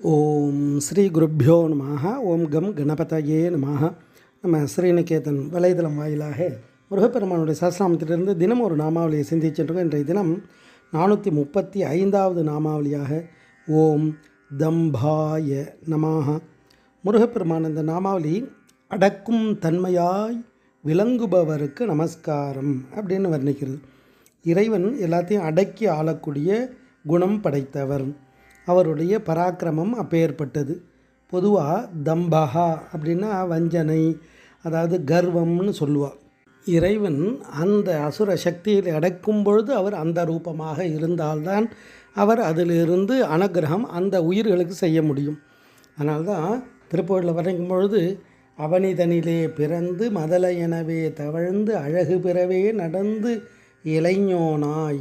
ஓம் ஸ்ரீ குருப்பியோ நமः ஓம் கம் கணபதயே நமः நம்ம ஸ்ரீநிகேதன் வலைதளம் வாயிலாக முருகப்பெருமானுடைய சாஸ்திராமத்திலிருந்து தினம் ஒரு நாமாவளியை சிந்திச்சிருக்கோம் இன்றைய தினம் நானூற்றி முப்பத்தி ஐந்தாவது நாமாவளியாக ஓம் தம்பாய நமாக முருகப்பெருமான் இந்த நாமாவளி அடக்கும் தன்மையாய் விளங்குபவருக்கு நமஸ்காரம் அப்படின்னு வர்ணிக்கிறது. இறைவன் எல்லாத்தையும் அடக்கி ஆளக்கூடிய குணம் படைத்தவர். அவருடைய பராக்கிரமம் அப்பேற்பட்டது. பொதுவாக தம்பஹா அப்படின்னா வஞ்சனை அதாவது கர்வம்னு சொல்லுவாள் இறைவன் அந்த அசுர சக்தியில் அடக்கும் பொழுது அவர் அந்த ரூபமாக இருந்தால்தான் அவர் அதிலிருந்து அனுகிரகம் அந்த உயிர்களுக்கு செய்ய முடியும். அதனால்தான் திருப்பூரில் வரைக்கும் பொழுது அவனிதனிலே பிறந்து மதலை எனவே தவழ்ந்து அழகு பிறவே நடந்து இளைஞனாய்.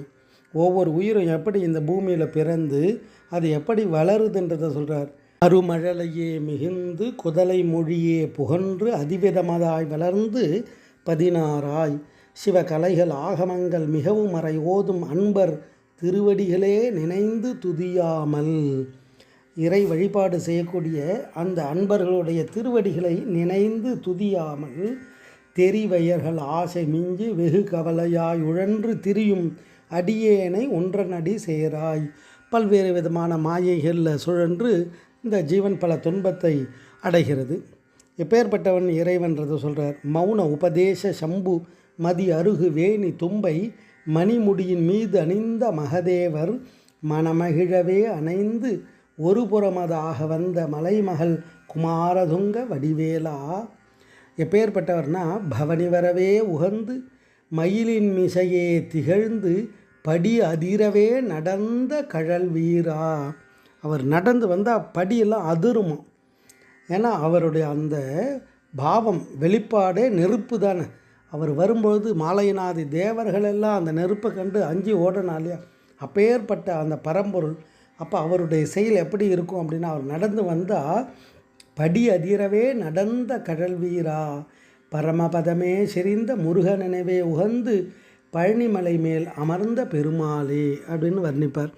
ஒவ்வொரு உயிரும் எப்படி இந்த பூமியில் பிறந்து அது எப்படி வளருதுன்றதை சொல்கிறார் அருமழலையே மிகுந்து குதலை மொழியே புகன்று அதிவிதமதாய் வளர்ந்து பதினாறாய். சிவகலைகள் ஆகமங்கள் மிகவும் மறை ஓதும் அன்பர் திருவடிகளே நினைந்து துதியாமல் இறை வழிபாடு செய்யக்கூடிய அந்த அன்பர்களுடைய திருவடிகளை நினைந்து துதியாமல் தெரிவையர்கள் ஆசை மிஞ்சி வெகு கவலையாய் உழன்று திரியும் அடியேனை ஒன்றனடி சேராய். பல்வேறு விதமான மாயைகளில் சுழன்று இந்த ஜீவன் பல துன்பத்தை அடைகிறது. எப்பேற்பட்டவன் இறைவன்றது சொல்கிறார் மௌன உபதேச சம்பு மதி அருகு வேணி தும்பை மணிமுடியின் மீது அணிந்த மகதேவர் மணமகிழவே அணைந்து ஒரு புறமதாக வந்த மலைமகள் குமாரதுங்க வடிவேலா. எப்பேற்பட்டவர்னா பவனி வரவே உகந்து மயிலின் மிசையே திகழ்ந்து படி அதிரவே நடந்த கழல் வீரா. அவர் நடந்து வந்தால் படியெல்லாம் அதிருமா ஏன்னா அவருடைய அந்த பாவம் வெளிப்பாடே நெருப்பு தானே. அவர் வரும்பொழுது மாலையநாதி தேவர்கள் எல்லாம் அந்த நெருப்பை கண்டு அஞ்சு ஓடனாலையா அப்பேற்பட்ட அந்த பரம்பொருள் அப்போ அவருடைய செயல் எப்படி இருக்கும் அப்படின்னா அவர் நடந்து வந்தால் படி அதிரவே நடந்த கடல் வீரா. பரமபதமே செறிந்த முருக நினைவே உகந்து பழனிமலை மேல் அமர்ந்த பெருமாளே அப்படின்னு வர்ணிப்பார்.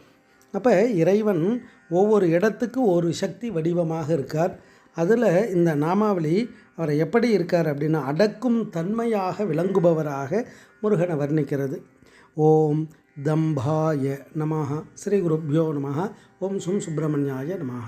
அப்போ இறைவன் ஒவ்வொரு இடத்துக்கு ஒரு சக்தி வடிவமாக இருக்கார். அதில் இந்த நாமாவளி அவர் எப்படி இருக்கார் அப்படின்னா அடக்கும் தன்மையாக விளங்குபவராக முருகனை வர்ணிக்கிறது. ஓம் दम्भाय नमः। श्रीगुरुभ्यो नमः। ॐ सुं सुब्रह्मण्याय नमः।